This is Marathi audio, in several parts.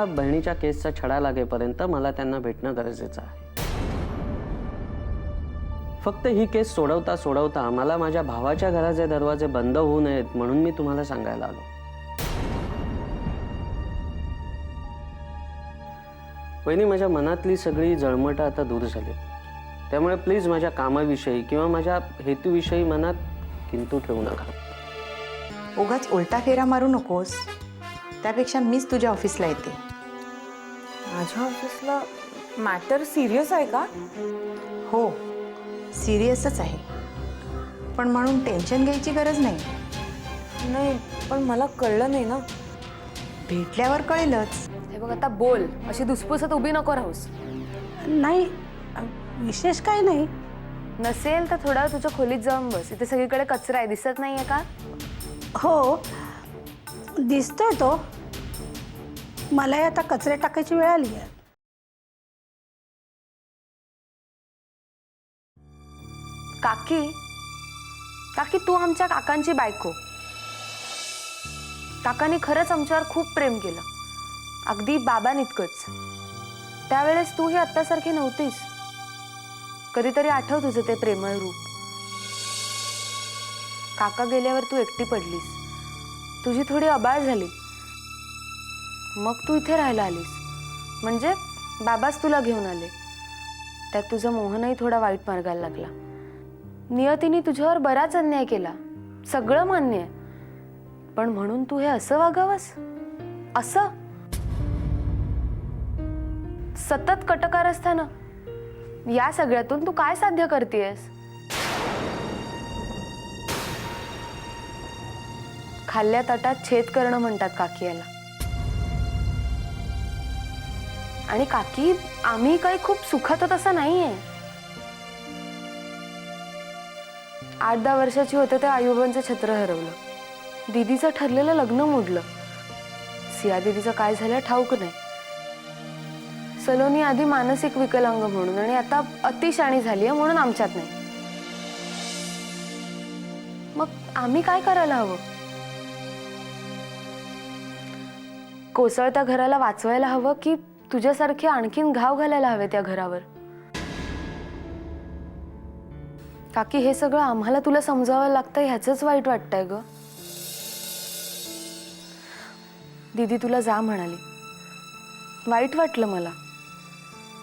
वहिनी बहिणीच्या केसचा छडा लागेपर्यंत मला त्यांना भेटणं गरजेचं आहे. फक्त ही केस सोडवता सोडवता मला माझ्या भावाच्या घराचे दरवाजे बंद होऊ नयेत म्हणून मी तुम्हाला सांगायला आलो. वहिनी माझ्या मनातली सगळी जळमटं आता दूर झाली. त्यामुळे प्लीज माझ्या कामाविषयी किंवा माझ्या हेतूविषयी मनात किंतू ठेवू नका. उगाच उलटा फेरा मारू नकोस. त्यापेक्षा मीच तुझ्या ऑफिसला येते. माझ्या ऑफिसला मॅटर सिरियस आहे का? हो सिरियसच आहे. पण म्हणून टेन्शन घ्यायची गरज नाही. नाही पण मला कळलं नाही ना. भेटल्यावर कळेलच. हे बघ आता बोल. अशी दुसपुसत उभी नको राहूस. नाही विशेष काही नाही. नसेल तर थोडा तुझ्या खोलीत जाऊन बस. इथे सगळीकडे कचरा आहे. दिसत नाहीये का? हो दिसतोय तो. मलाही आता कचरे टाकायची वेळ आली आहे. काकी काकी तू आमच्या काकांची बायको. काकांनी खरंच आमच्यावर खूप प्रेम केलं. अगदी बाबांइतकंच. त्यावेळेस तू ही आत्तासारखी नव्हतीस. कधीतरी आठव तुझं ते प्रेमळ रूप. काका गेल्यावर तू एकटी पडलीस. तुझी थोडी अबाळ झाली. मग तू इथे राहायला आलीस. म्हणजे बाबाच तुला घेऊन आले. त्यात तुझं मोहनही थोडा वाईट मार्गाला लागला. नियतीने तुझ्यावर बराच अन्याय केला. सगळं मान्य आहे. पण म्हणून तू हे असं वागावंस? असं? सतत कटकार असताना या सगळ्यातून तू काय साध्य करतेयस? खाल्ल्या तटात छेद करणं म्हणतात काकी याला आणि काकी आम्ही काही खूप सुखात तसं नाहीये. आठ दहा वर्षाची होते ते आईबाबांचं छत्र हरवलं. दीदीचं ठरलेलं लग्न मोडलं. सिया दीदीचं काय झालं ठाऊक नाही. सलोनी आधी मानसिक विकलांग म्हणून आणि आता अतिशाणी झाली आहे म्हणून आमच्यात नाही. मग आम्ही काय करायला हवं? कोसळत्या घराला वाचवायला हवं की तुझ्यासारखे आणखीन घाव घालायला हवे त्या घरावर. काकी हे सगळं आम्हाला तुला समजावं लागतं ह्याचंच वाईट वाटतंय ग. दीदी तुला जा म्हणाली. वाईट वाटलं मला.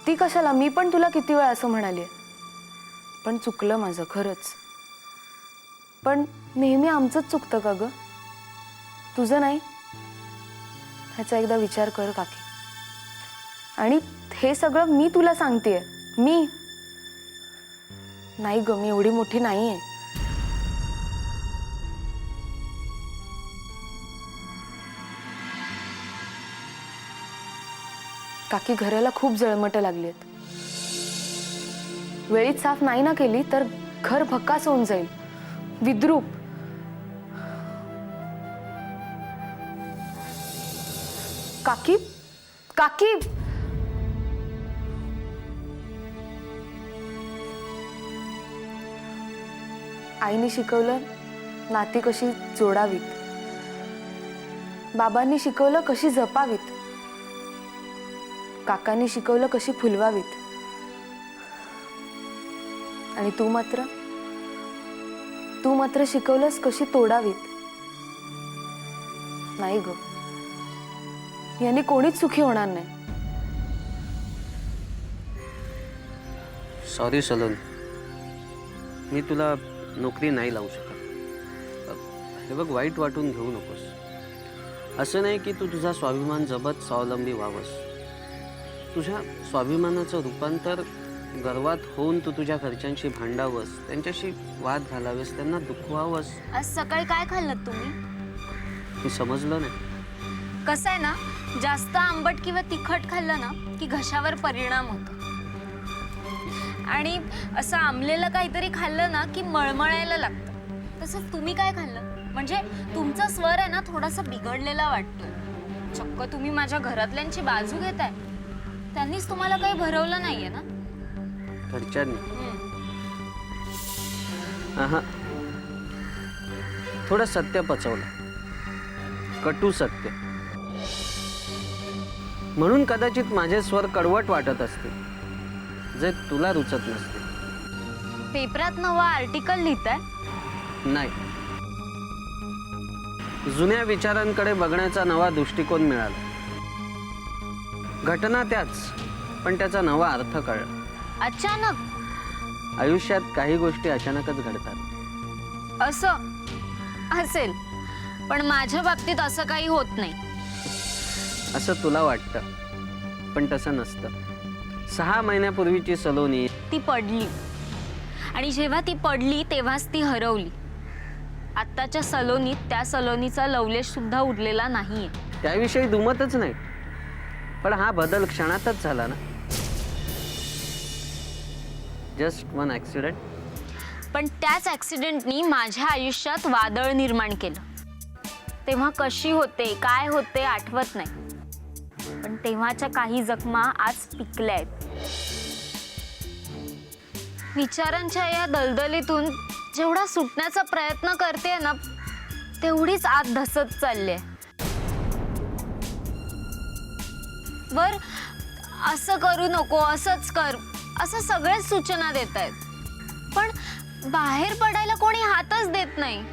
ती कशाला मी पण तुला किती वेळा असं म्हणाली पण चुकलं माझं खरंच. पण नेहमी आमचंच चुकतं का ग? तुझं नाही? ह्याचा एकदा विचार कर काकी. आणि हे सगळं मी तुला सांगतेय. मी. नाही ग मी एवढी मोठी नाहीये. काकी घराला खूप जळमट लागली आहेत वेळीत साफ नाही ना केली तर घर भक्कास होऊन जाईल. विद्रूप. काकी काकी! आईने शिकवलं नाती कशी जोडावीत? बाबांनी शिकवलं कशी जपावीत? काकांनी शिकवलं कशी फुलवावीत? आणि तू मात्र? तू मात्र शिकवलंस कशी तोडावीत? नाही ग. याने कोणीच सुखी होणार नाही. सॉरी सलोन मी तुला नोकरी नाही लावू शकत. हे बघ वाईट वाटून घेऊ नकोस. असं नाही की तू तुझा स्वाभिमान जपत स्वावलंबी व्हावंस. तुझ्या स्वाभिमानाचं रूपांतर गर्वात होऊन तू तुझ्या घरच्यांशी भांडावंस त्यांच्याशी वाद घालावेस त्यांना दुखवावंस आज सकाळी काय खाल्लं तुम्ही? हे समजलं नाही. कसं आहे ना जास्त आंबट किंवा तिखट खाल्लं ना की घशावर परिणाम होतो. आणि असं आंबलेलं काहीतरी खाल्लं ना की मळमळायला लागतं. तसंच तुम्ही काय खाल्लं? म्हणजे तुमचा स्वर आहे ना थोडासा बिघडलेला वाटतो चक्क तुम्ही माझ्या घरातल्यांची बाजू घेताय. त्यांनीच तुम्हाला काही भरवलं नाहीये ना? घरच्यांनी हम्म. आहा. थोडं सत्य पचवलं. कटू सत्य. म्हणून कदाचित माझे स्वर कडवट वाटत असतील. जे तुला रुचत नसतील पेपरात नवा आर्टिकल लिहिताय? नाही. जुन्या विचारांकडे बघण्याचा नवा दृष्टिकोन मिळाला. घटना त्याच पण त्याचा नवा अर्थ कळला. अचानक? आयुष्यात काही गोष्टी अचानकच घडतात. असं? असेल. पण माझ्या बाबतीत असं काही होत नाही. असं तुला वाटतं पण तसं नसतं. सहा महिन्यापूर्वीची सलोनी. ती पडली. आणि जेव्हा ती पडली तेव्हाच ती हरवली. आत्ताच्या सलोनीत त्या सलोनीचा लवलेश सुद्धा उरलेला नाहीये. त्याविषयी दुमतच नाही. पण हा बदल क्षणातच झाला ना? जस्ट वन ॲक्सिडेंट पण त्याच ॲक्सिडेंटनी माझ्या आयुष्यात वादळ निर्माण केलं. तेव्हा कशी होते काय होते आठवत नाही. तेव्हाच्या काही जखमा आज पिकल्या आहेत. विचारांच्या या दलदलीतून जेवढा सुटण्याचा प्रयत्न करते ना तेवढीच आत धसत चालली बर असं करू नको असंच कर असं सगळेच सूचना देत आहेत. पण बाहेर पडायला कोणी हातच देत नाही.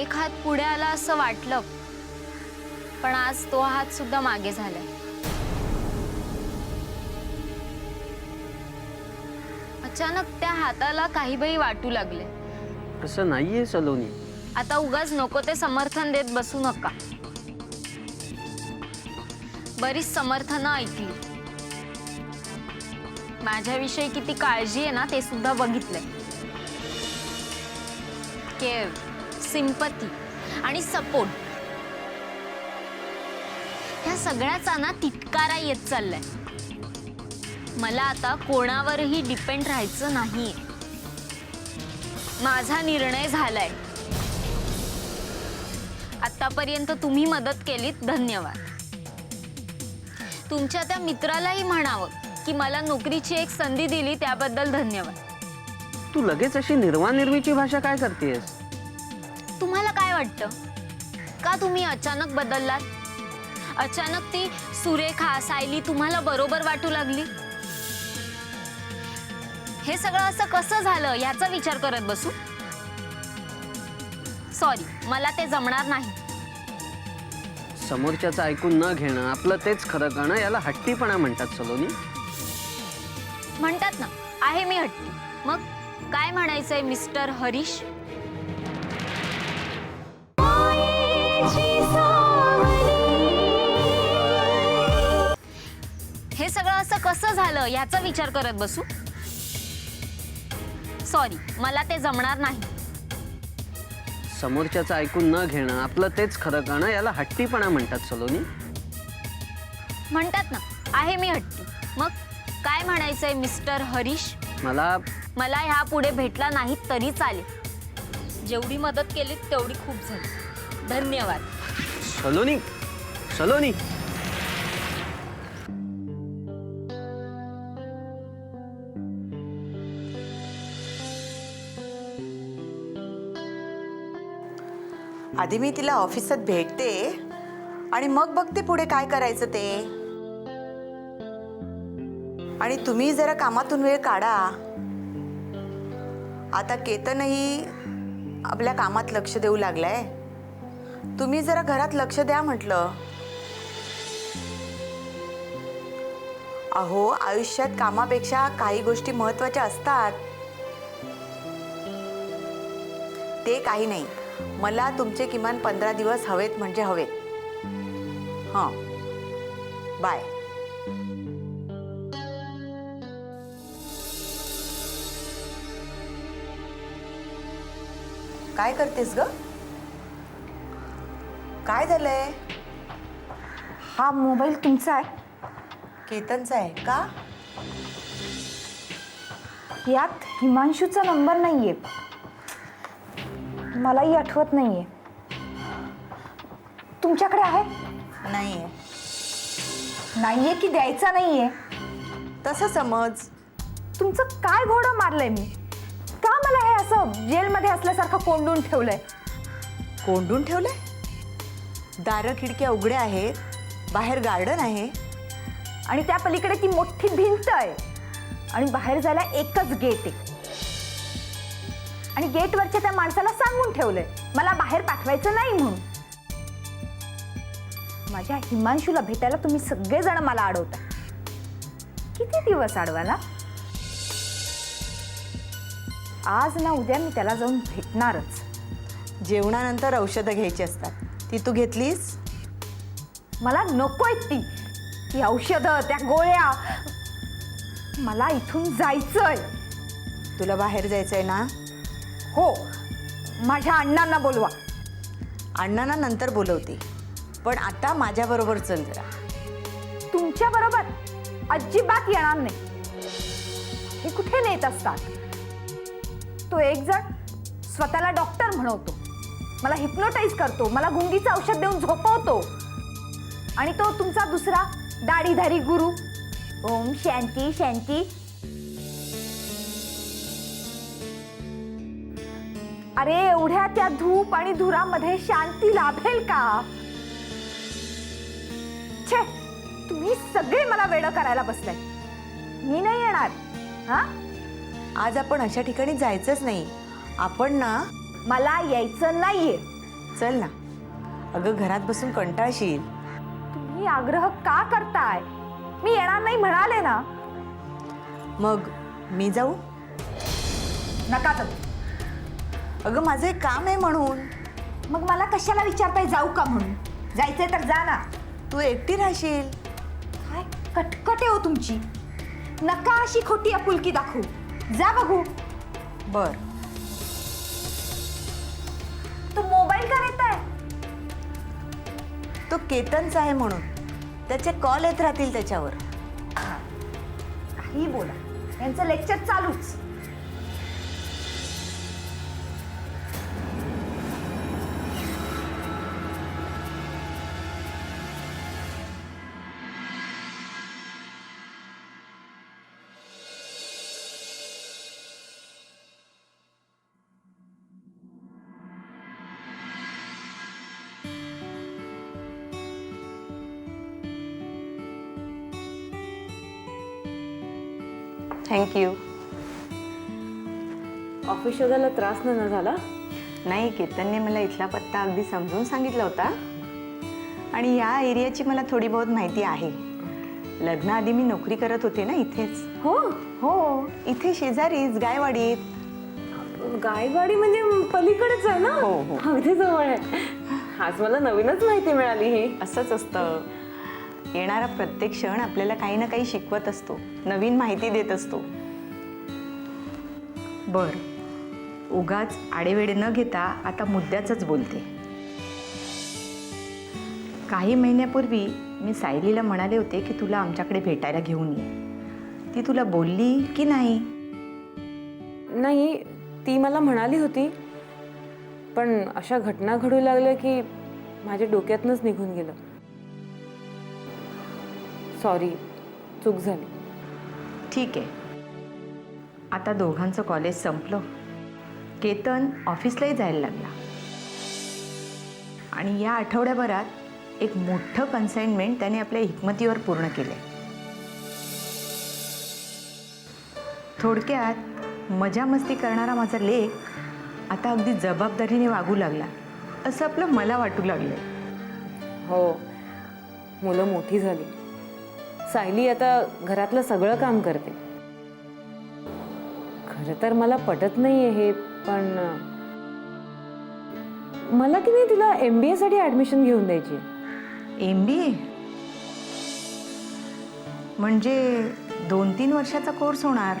एक हात पुढे आला असं वाटलं. पण आज तो हात सुद्धा मागे झालाय. अचानक त्या हाताला काही बाई वाटू लागले. असं नाहीये सलोनी. आता उगाच नको ते समर्थन देत बसू नका. बरीच समर्थनं ऐकली. माझ्याविषयी किती काळजी आहे ना ते सुद्धा बघितलंय. केअर सिंपती आणि सपोर्ट. ह्या सगळ्याचा ना तिटकारा येत चाललाय. मला आता कोणावरही डिपेंड राहायचं नाहीये. माझा निर्णय झालाय. आतापर्यंत तुम्ही मदत केलीत धन्यवाद. तुमच्या त्या मित्रालाही म्हणावं की मला नोकरीची एक संधी दिली त्याबद्दल धन्यवाद. तू लगेच अशी निर्वानिर्वीची भाषा काय करतेस तुम्हाला काय वाटतं? का तुम्ही अचानक बदललात? अचानक ती सुरेखा सायली तुम्हाला बरोबर वाटू लागली? हे सगळं असं कसं झालं याचा विचार करत बसू? सॉरी मला ते जमणार नाही. समोरच्याचं ऐकून न घेणं आपलं तेच खरं करणं याला हट्टीपणा म्हणतात सलोनी. म्हणतात ना आहे मी हट्टी. मग काय म्हणायचंय मिस्टर हरीश? कसं झालं याचा विचार करत बसू? सॉरी मला ते जमणार नाही. समोरच्याचं ऐकून न घेणं आपलं तेच खरं करणं याला हट्टीपणा म्हणतात सलोनी. म्हणतात ना आहे मी हट्टी. मग काय म्हणायचंय मिस्टर हरीश? मला मला ह्या पुढे भेटला नाही तरी चालेल. जेवढी मदत केली तेवढी खूप झाली. धन्यवाद. सलोनी सलोनी. आधी मी तिला ऑफिसात भेटते आणि मग बघते पुढे काय करायचं ते. आणि तुम्ही जरा कामातून वेळ काढा. आता केतनही आपल्या कामात लक्ष देऊ लागलाय. तुम्ही जरा घरात लक्ष द्या म्हटलं. अहो आयुष्यात कामापेक्षा काही गोष्टी महत्त्वाच्या असतात. ते काही नाही. मला तुमचे किमान पंधरा दिवस हवेत म्हणजे हवेत. हां. बाय. काय करतेस ग? काय झालंय? हा मोबाईल तुमचा आहे. केतनचा आहे का? यात हिमांशूचा नंबर नाहीये. मलाही आठवत नाहीये. तुमच्याकडे आहे? नाहीये. नाहीये की द्यायचा नाहीये? तसं समज. तुमचं काय घोडं मारलंय मी? का मला हे असं जेलमध्ये असल्यासारखं कोंडून ठेवलंय? कोंडून ठेवलंय? दारं खिडक्या उघड्या आहेत बाहेर गार्डन आहे. आणि त्या पलीकडे ती मोठी भिंत आहे. आणि बाहेर जायला एकच गेट आहे. आणि गेटवरच्या त्या माणसाला सांगून ठेवलंय मला बाहेर पाठवायचं नाही म्हणून. माझ्या हिमांशूला भेटायला तुम्ही सगळेजण मला अडवता. किती दिवस अडवाला आज ना उद्या मी त्याला जाऊन भेटणारच. जेवणानंतर औषधं घ्यायची असतात. ती तू घेतलीस? मला नकोय ती. ती औषधं त्या गोळ्या. मला इथून जायचंय. तुला बाहेर जायचंय ना? हो माझ्या अण्णांना बोलवा. अण्णांना नंतर बोलवते पण आता माझ्याबरोबर चल जरा. तुमच्या बरोबर अजिबात येणार नाही. हे कुठे नेत असतात? तो एक जण स्वतःला डॉक्टर म्हणवतो. मला हिप्नोटाईज करतो मला गुंगीचं औषध देऊन झोपवतो. आणि तो तुमचा दुसरा दाढीधारी गुरु. ओम शांती शांती. अरे एवढ्या त्या धूप आणि धुरामध्ये शांती लाभेल का? छे तुम्ही सगळे मला वेड करायला बसलाय. मी नाही येणार हा? आज आपण अशा ठिकाणी जायचंच नाही. आपण ना मला यायचं नाहीये. चल ना. अगं घरात बसून कंटाळशील. तुम्ही आग्रह का करताय? मी येणार नाही म्हणाले ना. मग मी जाऊ? नका जाऊ. अगं माझं एक काम आहे म्हणून. मग मला कशाला विचारताय जाऊ का म्हणून? जायचंय तर जा ना. तू एकटी राहशील. काय कटकट हो तुमची. नका अशी खोटी आपुलकी दाखवू. जा बघू. बर. तो मोबाईल का नेताय तो केतनचा आहे म्हणून. त्याचे कॉल येत राहतील त्याच्यावर. काही बोला. यांचं लेक्चर चालूच. थँक्यू ऑफिस शोधायला त्रास न झाला? नाही केतनने मला इथला पत्ता अगदी समजून सांगितला होता. आणि या एरियाची मला थोडी बहुत माहिती आहे. लग्नाआधी मी नोकरी करत होते ना इथेच. हो? हो इथे शेजारीच गायवाडीत. गायगाडी म्हणजे पलीकडेच आहे ना? हो, हो. अगदी जवळ आहे. आज मला नवीनच माहिती मिळाली ही. असंच असतं. येणारा प्रत्येक क्षण आपल्याला काही ना काही शिकवत असतो. नवीन माहिती देत असतो. बर. उगाच आडेवेडे न घेता आता मुद्द्याचंच बोलते. काही महिन्यापूर्वी मी सायलीला म्हणाले होते की तुला आमच्याकडे भेटायला घेऊन ये. ती तुला बोलली की नाही? नाही ती मला म्हणाली होती. पण अशा घटना घडू लागल्या की माझ्या डोक्यातनंच निघून गेलं. सॉरी चूक झाली. ठीक आहे. आता दोघांचं कॉलेज संपलं. केतन ऑफिसलाही जायला लागला. आणि या आठवड्याभरात एक मोठं कन्साइनमेंट त्याने आपल्या हिकमतीवर पूर्ण केलं थोडक्यात मजा मस्ती करणारा माझा लेख आता अगदी जबाबदारीने वागू लागला असं आपलं मला वाटू लागलं हो मुलं मोठी झाली. सायली आता घरातलं सगळं काम करते. खरं तर मला पटत नाही आहे हे पण मला की नाही तिला एम बी एसाठी ॲडमिशन घेऊन द्यायची आहे. एम बी ए म्हणजे दोन तीन वर्षाचा कोर्स होणार.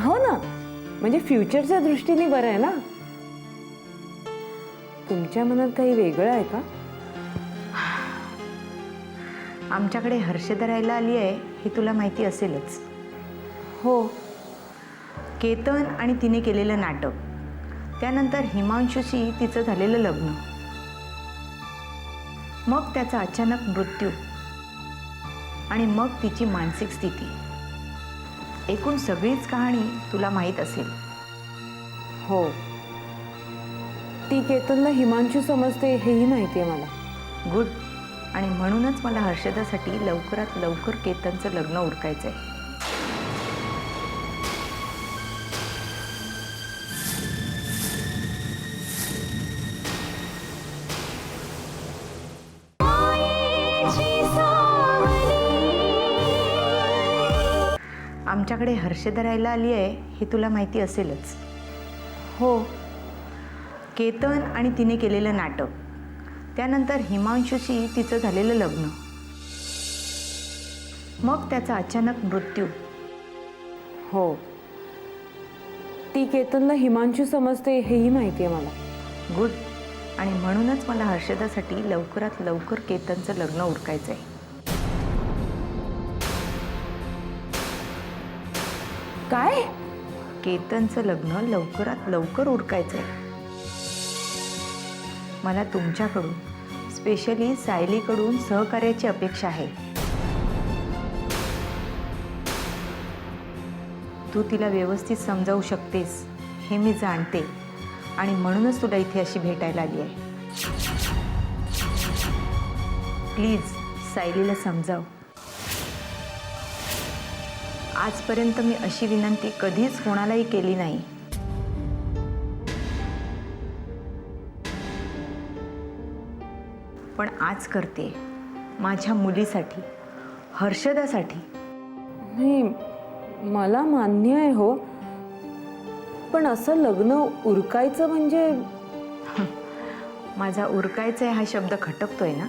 हो ना. म्हणजे फ्युचरच्या दृष्टीने बरं आहे ना. तुमच्या मनात काही वेगळं आहे का? आमच्याकडे हर्षदा राहायला आली आहे हे तुला माहिती असेलच. हो. केतन आणि तिने केलेलं नाटक. त्यानंतर हिमांशूशी तिचं झालेलं लग्न. मग त्याचा अचानक मृत्यू. आणि मग तिची मानसिक स्थिती. एकूण सगळीच कहाणी तुला माहीत असेल. हो. ती केतनला हिमांशू समजते हेही माहिती आहे मला. गुड. आणि म्हणूनच मला हर्षदासाठी लवकरात लवकर केतनचं लग्न उरकायचं आहे आमच्याकडे हर्षदा राहायला आली आहे हे तुला माहिती असेलच. हो. केतन आणि तिने केलेलं नाटक. त्यानंतर हिमांशूशी तिचं झालेलं लग्न. मग त्याचा अचानक मृत्यू. हो. ती केतनला हिमांशू समजते हेही माहिती आहे मला. गुड. आणि म्हणूनच मला हर्षदासाठी लवकरात लवकर केतनचं लग्न उरकायचं आहे काय? केतनचं लग्न लवकरात लवकर उरकायचं आहे मला तुमच्याकडून स्पेशली सायलीकडून सहकार्याची अपेक्षा आहे. तू तिला व्यवस्थित समजावू शकतेस हे मी जाणते. आणि म्हणूनच तुला इथे अशी भेटायला आली आहे. प्लीज सायलीला समजाव. आजपर्यंत मी अशी विनंती कधीच कोणालाही केली नाही. पण आज करते. माझ्या मुलीसाठी हर्षदासाठी. नाही मला मान्य आहे हो. पण असं लग्न उरकायचं म्हणजे? माझा उरकायचा आहे हा शब्द खटकतोय ना?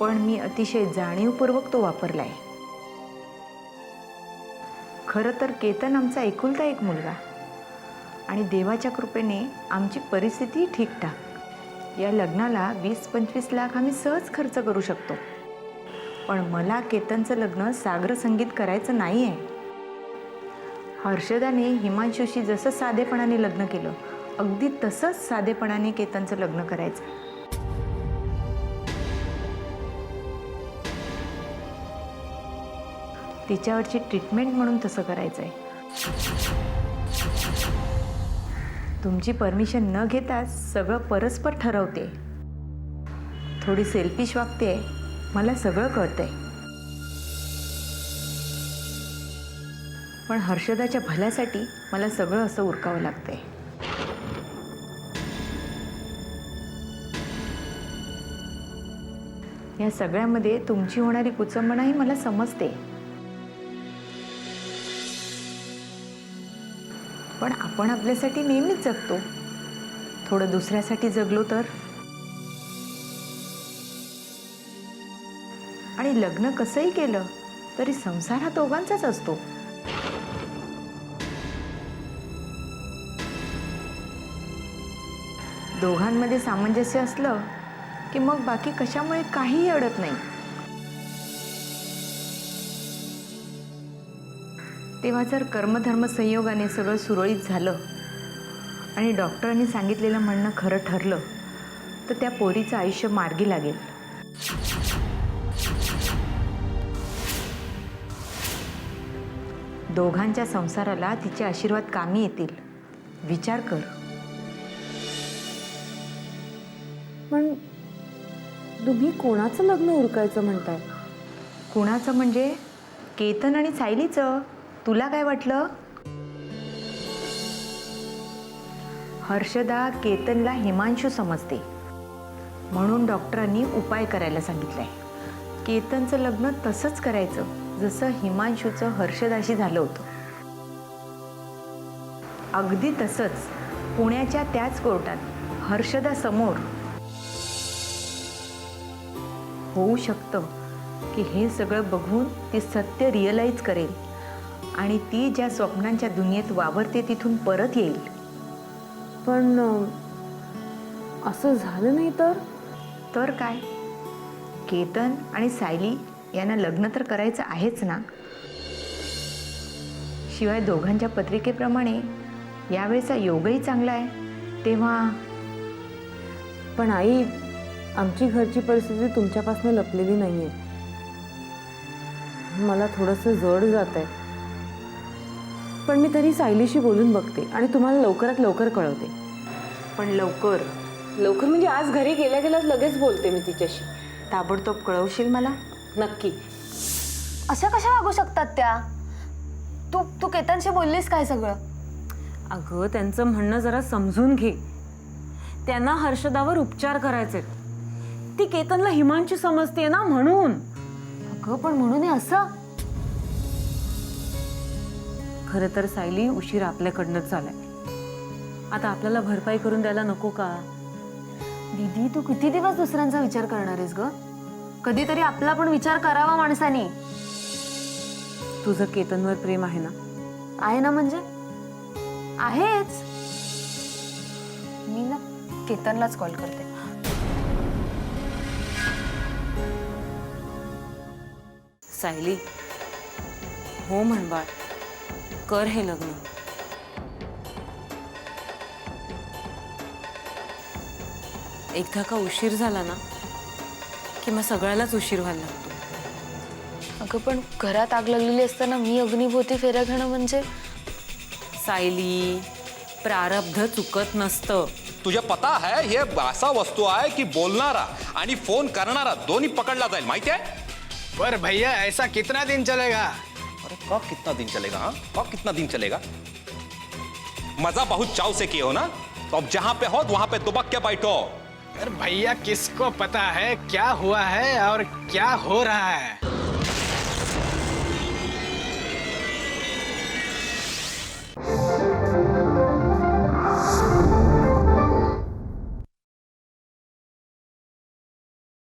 पण मी अतिशय जाणीवपूर्वक तो वापरलाय. खरं तर केतन आमचा एकुलता एक मुलगा. आणि देवाच्या कृपेने आमची परिस्थिती ठीकठाक या लग्नाला वीस पंचवीस लाख आम्ही सहज खर्च करू शकतो. पण मला केतनचं लग्न सागर संगीत करायचं नाही आहे हर्षदाने हिमांशूशी जसं साधेपणाने लग्न केलं अगदी तसंच साधेपणाने केतनचं लग्न करायचं. तिच्यावरची ट्रीटमेंट म्हणून तसं करायचं आहे तुमची परमिशन न घेताच सगळं परस्पर ठरवते. थोडी सेल्फिश वागते मला सगळं कळतंय. पण हर्षदाच्या भल्यासाठी मला सगळं असं उरकावं लागतंय. या सगळ्यामध्ये तुमची होणारी कुचंबणाही मला समजते. आपण आपल्यासाठी नेहमीच जगतो. थोडं दुसऱ्यासाठी जगलो तर? आणि लग्न कसंही केलं तरी संसार हा दोघांचाच असतो. दोघांमध्ये सामंजस्य असलं की मग बाकी कशामुळे काहीही अडत नाही? तेव्हा जर कर्मधर्म संयोगाने सगळं सुरळीत झालं आणि डॉक्टरांनी सांगितलेलं म्हणणं खरं ठरलं तर त्या पोरीचं आयुष्य मार्गी लागेल. दोघांच्या संसाराला तिचे आशीर्वाद कामी येतील. विचार कर. पण तुम्ही कोणाचं लग्न उरकायचं म्हणताय? कुणाचं म्हणजे केतन आणि सायलीचं. तुला काय वाटलं? हर्षदा केतनला हिमांशू समजते. म्हणून डॉक्टरांनी उपाय करायला सांगितलाय. केतनचं लग्न तसंच करायचं जसं हिमांशूचं हर्षदाशी झालं होतं. अगदी तसंच पुण्याच्या त्याच कोर्टात हर्षदा समोर. होऊ शकतं की हे सगळं बघून ती सत्य रिअलाईज करेल. आणि ती ज्या स्वप्नांच्या दुनियेत वावरते तिथून परत येईल. पण असं झालं नाही तर? तर काय? केतन आणि सायली यांना लग्न तर करायचं आहेच ना? शिवाय दोघांच्या पत्रिकेप्रमाणे यावेळेचा योगही चांगला आहे. तेव्हा पण आई आमची घरची परिस्थिती तुमच्यापासून लपलेली नाहीये. मला थोडंसं जड जात आहे पण मी तरी सायलीशी बोलून बघते आणि तुम्हाला लवकरात लवकर कळवते. पण लवकर? लवकर म्हणजे आज घरी गेल्या गेल्याच लगेच बोलते मी तिच्याशी. ताबडतोब कळवशील मला? नक्की. अशा कशा वागू शकतात त्या? तू तू केतनशी बोललीस काय सगळं? अगं त्यांचं म्हणणं जरा समजून घे. त्यांना हर्षदावर उपचार करायचे. ती केतनला हिमांची समजते ना म्हणून. अगं पण म्हणून हे असं? खरं तर सायली उशीर आपल्याकडनंच झालाय. आता आपल्याला भरपाई करून द्यायला नको का? दीदी तू किती दिवस दुसऱ्यांचा विचार करणार आहेस ग? कधीतरी आपला पण विचार करावा माणसाने. तुझं केतनवर प्रेम आहे ना? आहे ना म्हणजे? आहेच. मी ना केतनलाच कॉल करते. सायली हो म्हण बाळ. कर हे लग्न. एकदा का उशीर झाला ना की मग सगळ्यालाच उशीर व्हायला लागतो. अगं पण घरात आग लागलेली असताना मी अग्निभोवती फेऱ्या घेणं म्हणजे? सायली प्रारब्ध चुकत नसतं. तुझ्या पता है हे असा वस्तू आहे की बोलणारा आणि फोन करणारा दोन्ही पकडला जाईल माहिती आहे? पर भैया ऐसा कितना दिन चलेगा? कब कितना दिन चलेगा हाँ? कब कितना दिन चलेगा? मज़ा बहुत चाव से किए हो ना? तो अब जहाँ पे हो, वहाँ पे दुबक के बैठो। अरे भैया, किसको पता है क्या हुआ है और क्या हो रहा है?